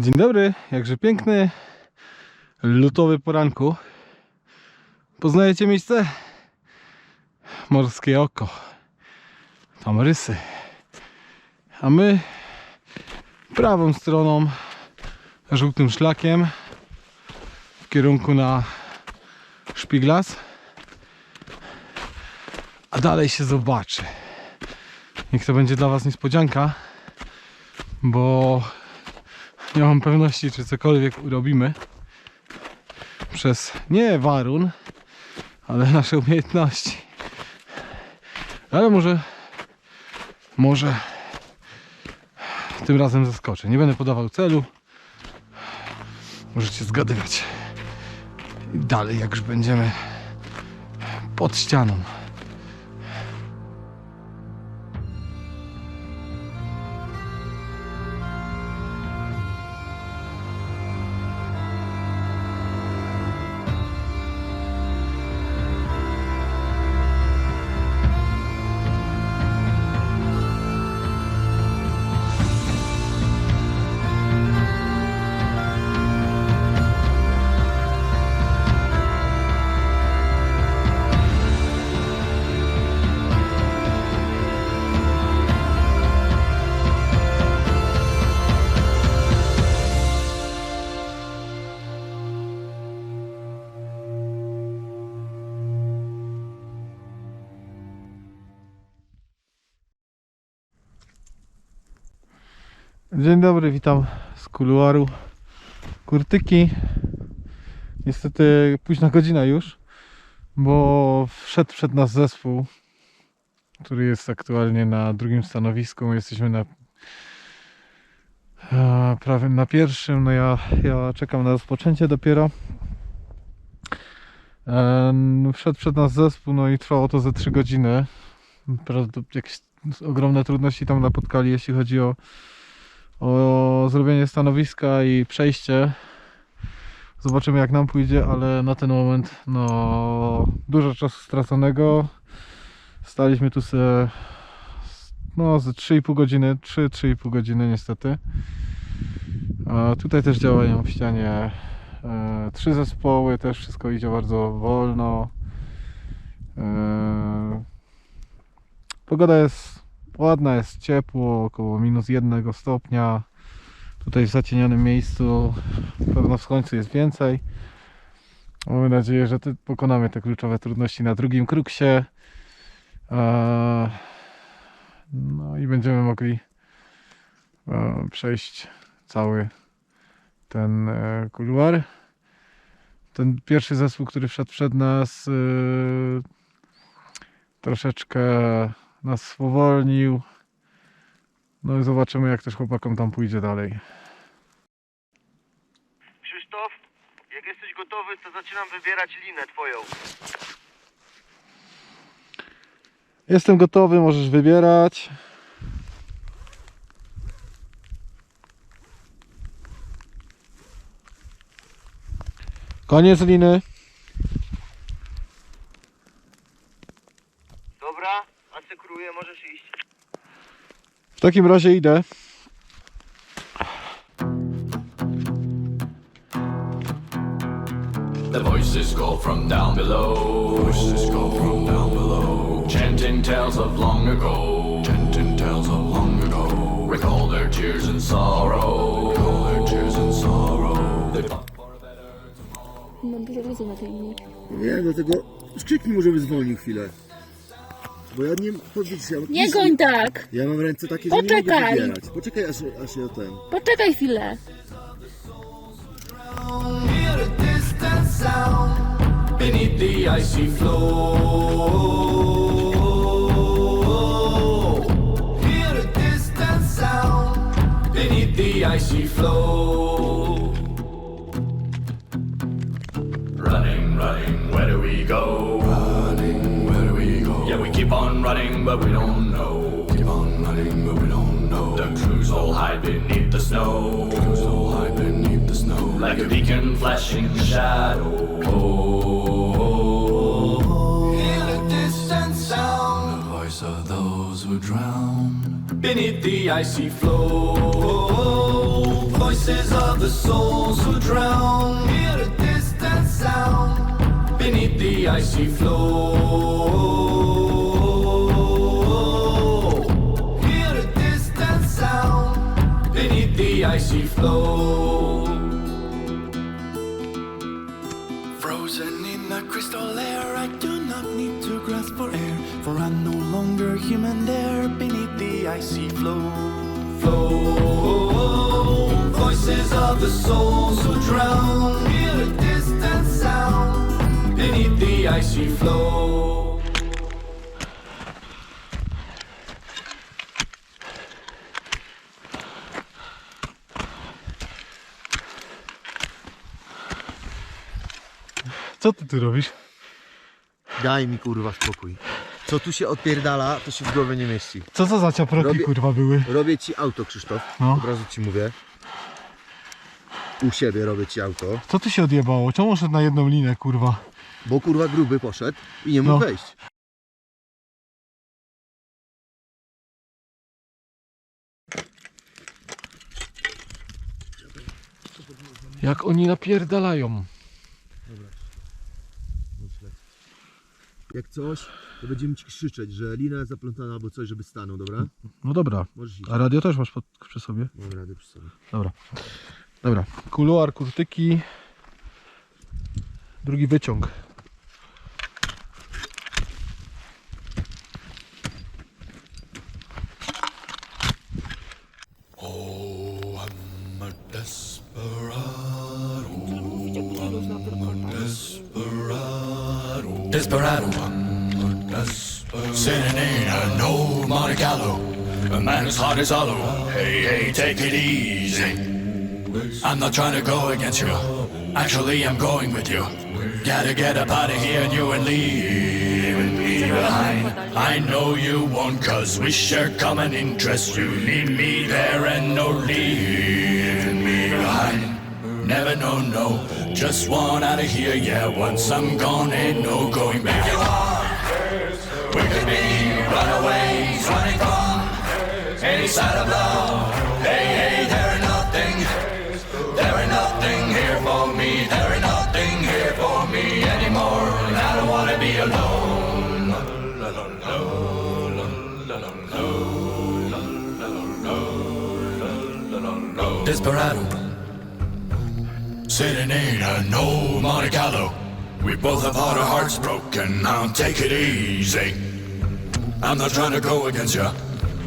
Dzień dobry, jakże piękny lutowy poranku. Poznajecie miejsce? Morskie oko. Tam rysy. A my prawą stroną, żółtym szlakiem w kierunku na Szpiglas. A dalej się zobaczy. Niech to będzie dla Was niespodzianka, bo nie mam pewności, czy cokolwiek urobimy przez nie warun, ale nasze umiejętności. Ale może, może tym razem zaskoczę. Nie będę podawał celu. Możecie zgadywać. Dalej, jak już będziemy pod ścianą. Dzień dobry, witam z kuluaru Kurtyki. Niestety późna godzina już, bo wszedł przed nas zespół, który jest aktualnie na drugim stanowisku. My jesteśmy na prawie na pierwszym. No ja, ja czekam na rozpoczęcie dopiero. Wszedł przed nas zespół, no i trwało to ze 3 godziny. Jakieś ogromne trudności tam napotkali, jeśli chodzi o o zrobienie stanowiska i przejście. Zobaczymy jak nam pójdzie, ale na ten moment no dużo czasu straconego. Staliśmy tu se no ze 3,5 godziny, 3-3,5 godziny niestety. A tutaj też działają w ścianie e, trzy zespoły, też wszystko idzie bardzo wolno. E, pogoda jest ładna, jest ciepło, około minus jednego stopnia. Tutaj w zacienionym miejscu pewno w słońcu jest więcej. Mamy nadzieję, że pokonamy te kluczowe trudności na drugim kruksie. Eee, No i będziemy mogli e, przejść cały ten e, kuluar. Ten pierwszy zespół, który wszedł przed nas, troszeczkę nas spowolnił. No i zobaczymy, jak też chłopakom tam pójdzie dalej. Krzysztof, jak jesteś gotowy, to zaczynam wybierać linę twoją. Jestem gotowy, możesz wybierać. Koniec liny. Dobra, asekuruję, możesz iść. W takim razie idę. The voices go from down below. Voices go from down below. Chanting tales of long ago. Chanting tales of long ago. Recall their tears and sorrow. Recall their tears and sorrow. They fought for a better tomorrow. Mam widzę na tej linii. Nie, dlatego szczytnij mu, żeby zwolnił chwilę. Bo ja nie podwiedź, ja, Nie goń tak! Ja mam ręce takie, że nie mogę Poczekaj. wybierać. Poczekaj, aż, aż ja ten... Poczekaj chwilę. Hear a distant sound beneath the icy flow. But we don't know. Keep on running, but we don't know. The crews all hide beneath the snow. crews all hide beneath the snow. Like a beacon flashing in the shadow. Hear the distant sound. The voice of those who drown beneath the icy flow. Voices of the souls who drown. Hear a distant sound beneath the icy flow. Flow. Frozen in the crystal air, I do not need to grasp for air, for I'm no longer human there beneath the icy flow. Flow, voices of the souls who drown, hear a distant sound beneath the icy flow. Co ty tu robisz? Daj mi kurwa spokój. Co tu się odpierdala, to się w głowie nie mieści. Co to za ciaproki Robię- kurwa były? Robię ci auto, Krzysztof. No. Od razu ci mówię. U siebie robię ci auto, Co ty się odjebało? Czemu szedł na jedną linę kurwa? bo kurwa gruby poszedł i nie mógł No. wejść. Jak oni napierdalają. Jak coś, to będziemy ci krzyczeć, że lina jest zaplątana albo coś, żeby stanął, dobra? No dobra. Możesz iść. A radio też masz pod, przy sobie? Mam radę przy sobie. Dobra. Dobra. Kuluar, kurtyki. Drugi wyciąg. Desperado, sitting in an old Monte Carlo. A man as hard as hollow. Hey, hey, take it easy. I'm not trying to go against you. Actually, I'm going with you. Gotta get up out of here and you and leave me behind. I know you won't, cause we share common interests. You need me there and no leaving me behind. Never no, no. Just want out of here, yeah. Once I'm gone, ain't no going back. If you want, we could be runaways, running from any side of love. Hey, hey, there ain't nothing, there ain't nothing here for me. There ain't nothing here for me anymore. I don't wanna be alone. Desperado. Sitting in an old Monte Carlo. We both have had our hearts broken. Now take it easy. I'm not trying to go against you.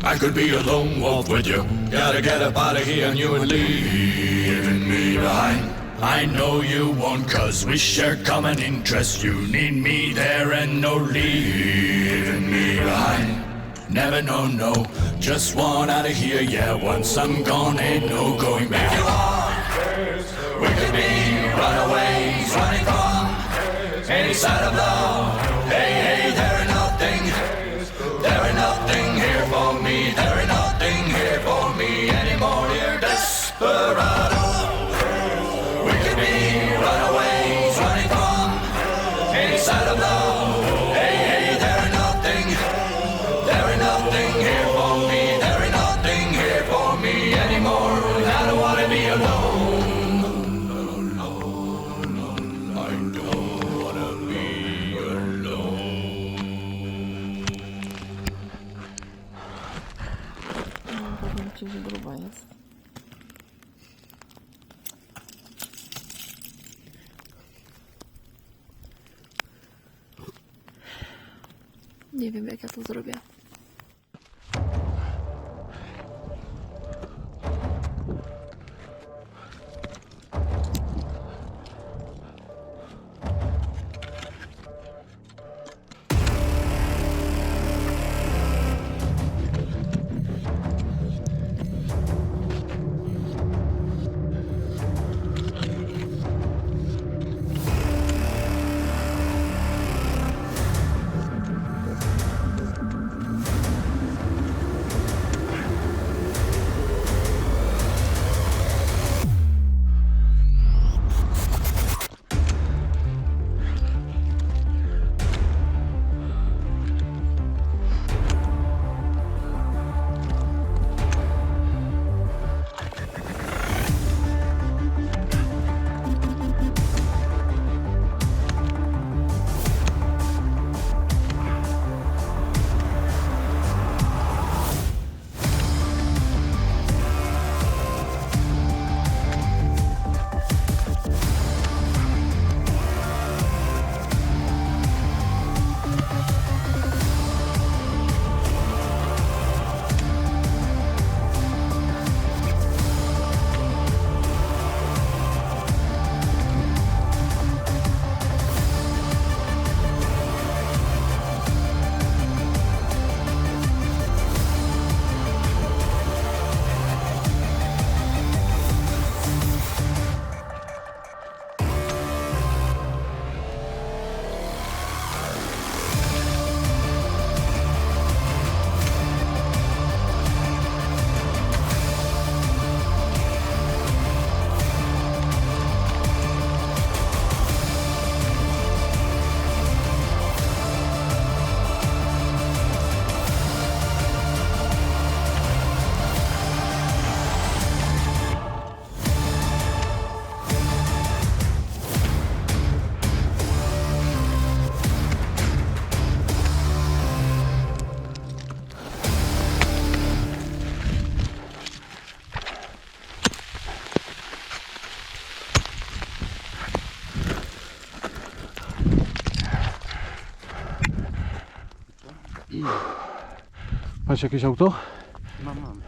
I could be a lone wolf with you. Gotta get up out of here and you and leaving me behind. I know you won't, cause we share common interests. You need me there and no leaving me behind. Never no, no. Just want out of here, yeah. Once I'm gone, ain't no going back. Runaways, running from any side of love. Macie jakieś auto? Mam, mam.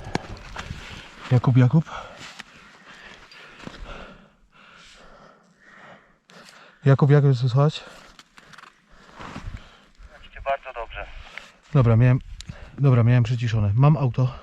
Jakub, Jakub. Jakub, jak jest słychać? Bardzo dobrze. Dobra, miałem, dobra, miałem przyciszone. Mam auto.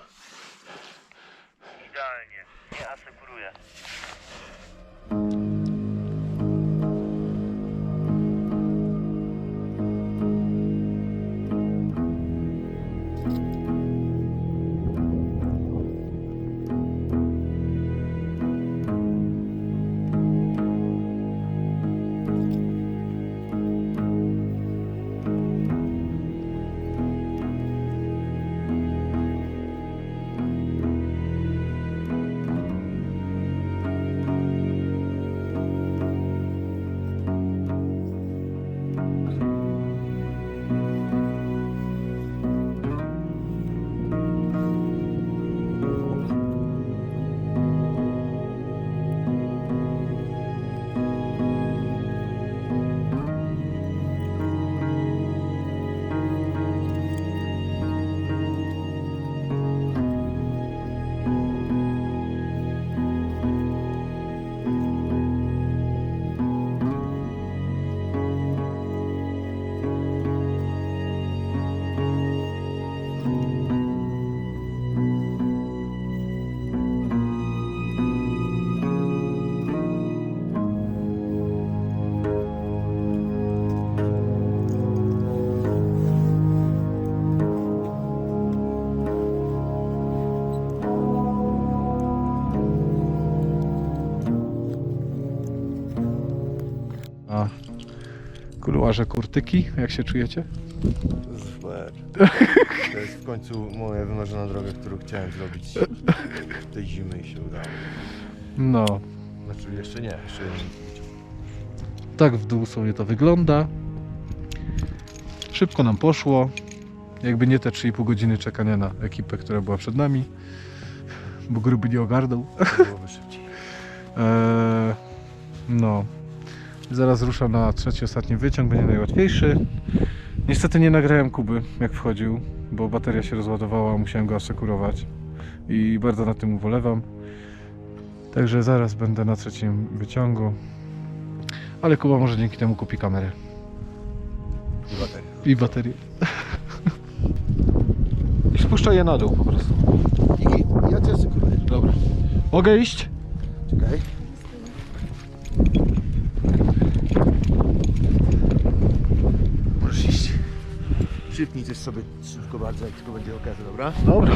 A kuluarze kurtyki, jak się czujecie? Super. To jest w końcu moja wymarzona droga, którą chciałem zrobić tej zimy i się udało. No, Znaczy jeszcze nie, jeszcze nie tak w dół sobie to wygląda. Szybko nam poszło. Jakby nie te 3,5 godziny czekania na ekipę, która była przed nami. Bo gruby nie ogarnął. Byłoby szybciej. Eee, no. Zaraz ruszam na trzeci, ostatni wyciąg, będzie najłatwiejszy. Niestety nie nagrałem Kuby, jak wchodził, bo bateria się rozładowała, musiałem go asekurować i bardzo na tym ubolewam. Także zaraz będę na trzecim wyciągu. Ale Kuba może dzięki temu kupi kamerę I bateria. i baterię. I spuszczę je na dół po prostu. Igi, ja cię sekuruję. Dobra. Mogę iść? Czekaj. Też sobie szybko bardzo, jak tylko będzie okazja, dobra? Dobra.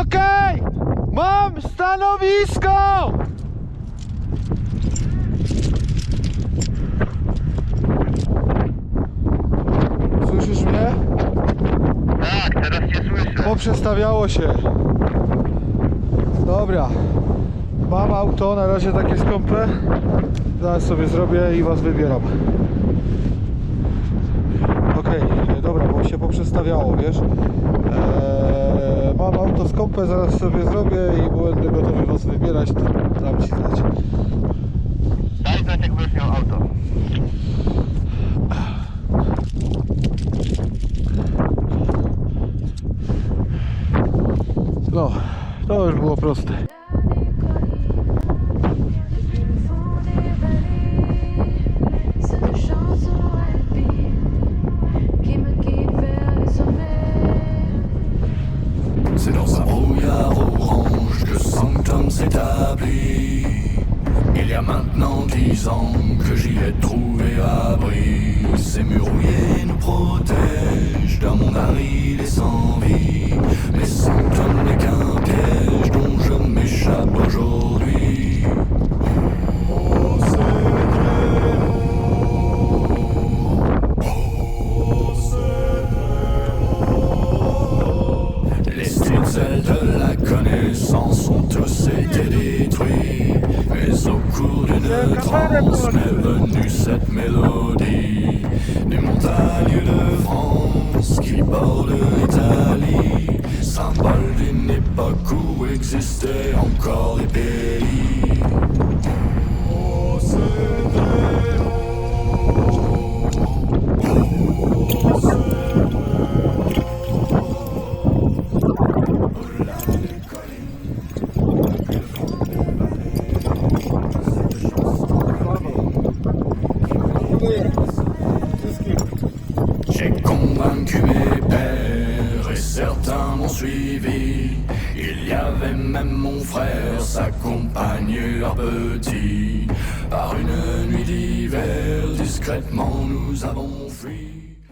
Okej! Mam stanowisko! Słyszysz mnie? Tak, teraz cię słyszę. Poprzestawiało się. Dobra. Mam auto, na razie takie skąpe. Zaraz sobie zrobię i was wybieram. Okej, bo się poprzestawiało, wiesz. Eee, mam auto skąpe, zaraz sobie zrobię i będę gotowy was wybierać, to dam ci znać. Daj znać, jak będziesz miał auto. No, to już było proste. Paris, il est sans vie.